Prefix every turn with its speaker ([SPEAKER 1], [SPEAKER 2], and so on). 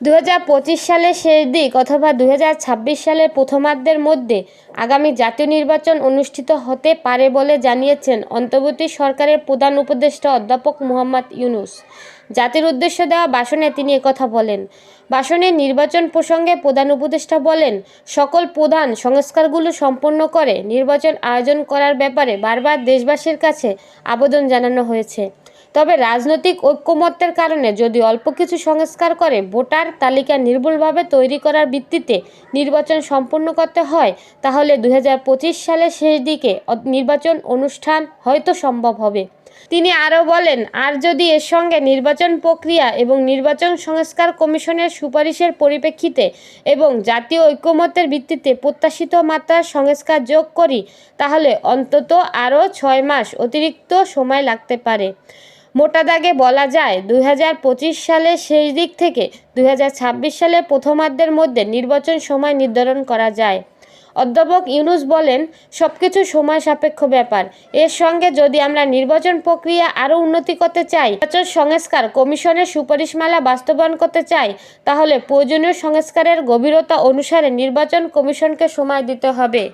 [SPEAKER 1] দু হাজার পঁচিশ সালের শেষ দিক অথবা দু হাজার ছাব্বিশ সালের প্রথমার্ধের মধ্যে আগামী জাতীয় নির্বাচন অনুষ্ঠিত হতে পারে বলে জানিয়েছেন অন্তর্বর্তী সরকারের প্রধান উপদেষ্টা অধ্যাপক মোহাম্মদ ইউনুস। জাতির উদ্দেশ্যে দেওয়া ভাষণে তিনি একথা বলেন, ভাষণে নির্বাচন প্রসঙ্গে প্রধান উপদেষ্টা বলেন, সকল প্রধান সংস্কারগুলো সম্পন্ন করে নির্বাচন আয়োজন করার ব্যাপারে বারবার দেশবাসীর কাছে আবেদন জানানো হয়েছে। তবে রাজনৈতিক ঐক্যমত্যের কারণে যদি অল্প কিছু সংস্কার করে, ভোটার তালিকা নির্ভুলভাবে তৈরি করার ভিত্তিতে নির্বাচন সম্পন্ন করতে হয়, তাহলে দুই হাজার পঁচিশ সালের শেষ দিকে নির্বাচন অনুষ্ঠান হয়তো সম্ভব হবে। তিনি আরও বলেন, আর যদি এর সঙ্গে নির্বাচন প্রক্রিয়া এবং নির্বাচন সংস্কার কমিশনের সুপারিশের পরিপ্রেক্ষিতে এবং জাতীয় ঐক্যমত্যের ভিত্তিতে প্রত্যাশিত মাত্রার সংস্কার যোগ করি, তাহলে অন্তত আরও ছয় মাস অতিরিক্ত সময় লাগতে পারে। মোটা দাগে বলা যায় দু হাজার পঁচিশ সালের শেষ দিক থেকে দুই সালের প্রথমার্ধের মধ্যে নির্বাচন সময় নির্ধারণ করা যায়। অধ্যাপক ইউনুস বলেন, সবকিছু সময় সাপেক্ষ ব্যাপার। এর সঙ্গে যদি আমরা নির্বাচন প্রক্রিয়া আরও উন্নতি করতে চাই, নির্বাচন সংস্কার কমিশনের সুপারিশমালা বাস্তবায়ন করতে চাই, তাহলে প্রয়োজনীয় সংস্কারের গভীরতা অনুসারে নির্বাচন কমিশনকে সময় দিতে হবে।